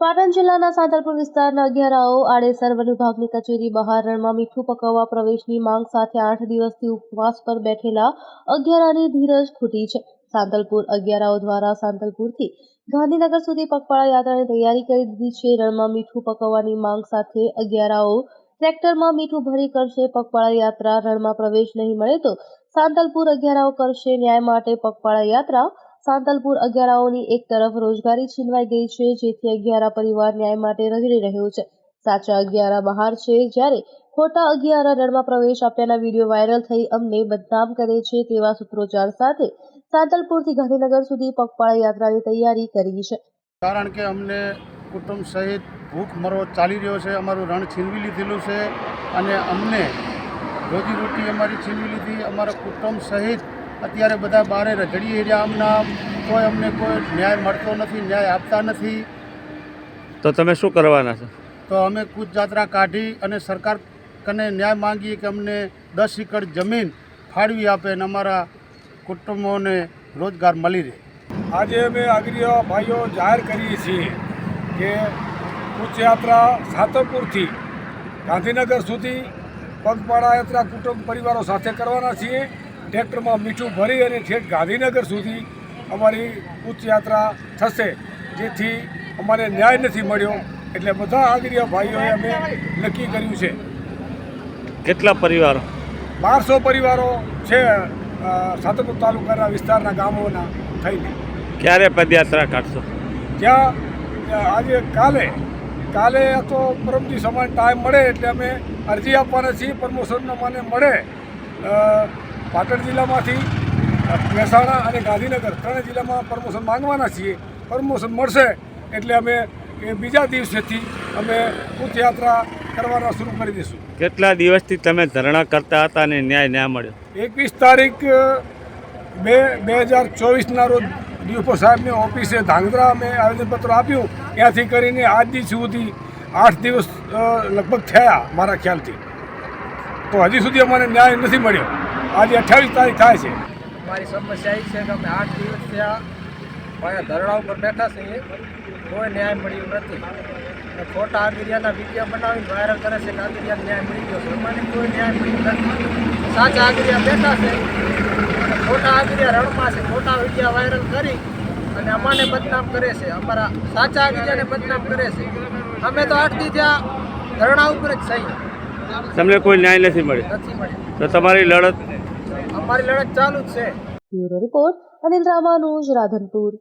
પાટણ જિલ્લાના સાંતલપુર વિસ્તારના અગિયારાઓ આડેસર વન વિભાગની કચેરી બહાર રણમાં મીઠું પકવવા પ્રવેશની માંગ સાથે આઠ દિવસથી ઉપવાસ પર બેઠેલા અગિયારાની ધીરજ ખૂટી છે. સાંતલપુર અગિયારાઓ દ્વારા સાંતલપુરથી ગાંધીનગર સુધી પગપાળા યાત્રાની તૈયારી કરી દીધી છે. રણમાં મીઠું પકવવાની માંગ સાથે અગિયારાઓ ટ્રેક્ટરમાં મીઠું ભરી કરશે. પગપાળા યાત્રા રણમાં પ્રવેશ નહીં મળે તો સાંતલપુર અગિયારાઓ કરશે. ન્યાય માટે પગપાળા યાત્રા સાંતલપુર અગિયારાઓની એક તરફ રોજગારી છીનવાઈ ગઈ છે, જેથી અગિયારા પરિવાર ન્યાય માટે રજડી રહ્યો છે. સાચા અગિયારા બહાર છે, જ્યારે ખોટા અગિયારા રણમાં પ્રવેશ આપ્યાના વીડિયો વાયરલ થઈ અમને બદનામ કરે છે તેવા સૂત્રોચ્ચાર સાથે સાંતલપુરથી ગાંધીનગર સુધી પગપાળા યાત્રાની તૈયારી કરી છે. કારણ કે અમને કુટુંબ સહિત ભૂખ મરો ચાલી રહ્યો છે, અમારું રણ છીનવી લીધેલું છે અને અમને રોજીરોટી અમારી છીનવી લીધી, અમારા કુટુંબ સહિત અત્યારે બધા બારે રજડી રહ્યા આમના કોઈ અમને કોઈ ન્યાય મળતો નથી ન્યાય આપતા નથી. તો તમે શું કરવાના છો? તો અમે કૂચ જાત્રા કાઢી અને સરકાર કને ન્યાય માંગીએ કે અમને દસ એકર જમીન ફાળવી આપે અને અમારા કુટુંબોને રોજગાર મળી રહે. આજે અમે અગ્રીય ભાઈઓ જાહેર કરીએ છીએ કે કૂચયાત્રા સાતમપુરથી સાતરપુરથી ગાંધીનગર સુધી પગપાળા યાત્રા કુટુંબ પરિવારો સાથે કરવાના છીએ. ટ્રેક્ટરમાં મીઠું ભરી અને ઠેઠ ગાંધીનગર સુધી અમારી ઉચ્ચયાત્રા થશે જેથી અમારે ન્યાય નથી મળ્યો. એટલે બધા અગ્રીય ભાઈઓએ અમે નક્કી કર્યું છે. કેટલા પરિવારો? બારસો પરિવારો છે સાતપુર સાતરપુર તાલુકાના વિસ્તારના ગામોના થઈને. ક્યારે પદયાત્રા કાઢશો? જ્યાં આજે કાલે કાલે તો પરમજી સમાન ટાઈમ મળે એટલે અમે અરજી આપવાના છીએ પ્રમોશનનો મને મળે. પાટણ જિલ્લામાંથી મહેસાણા અને ગાંધીનગર ત્રણ જિલ્લામાં પ્રમોશન માંગવાના છીએ. પ્રમોશન મળશે એટલે અમે એ બીજા દિવસેથી અમે યાત્રા કરવાના શરૂ કરી દઈશું. કેટલા દિવસથી તમે ધરણા કરતા હતા અને ન્યાય ન્યાય મળ્યો? એકવીસ તારીખ બે બે હજાર ચોવીસના રોજ ડીઓપો સાહેબની ઓફિસે ધાંગધ્રા અમે આવેદનપત્ર આપ્યું. ત્યાંથી કરીને આજ દિવસ સુધી આઠ દિવસ લગભગ થયા મારા ખ્યાલથી. તો હજી સુધી અમને ન્યાય નથી મળ્યો. આજે અઠ્યાવીસ તારીખ થાય છે. મારી સમસ્યા એ છે કે અમે આઠ દિવસ થયા અહીંયા ધરણા ઉપર બેઠા છીએ કોઈ ન્યાય મળ્યું નથી. અને ખોટા આગિરિયાના વીડિયો બનાવીને વાયરલ કરે છે કે આગિરિયા ન્યાય મળી ગયો છે. મને કોઈ ન્યાય મળ્યું નથી. સાચા આગિરિયા બેઠા છે અને ખોટા આગિરિયા રણમાં છે. ખોટા વિડીયા વાયરલ કરી અને અમાને બદનામ કરે છે. અમારા સાચા આગિરિયાને બદનામ કરે છે. અમે તો આઠથી ત્યાં ધરણા ઉપર જ છીએ. તમને કોઈ ન્યાય નથી મળ્યો? નથી મળ્યું. તો તમારી લડત અમારી લડત ચાલુ જ છે. Bureau report Anil Ramanuj Radhanpur.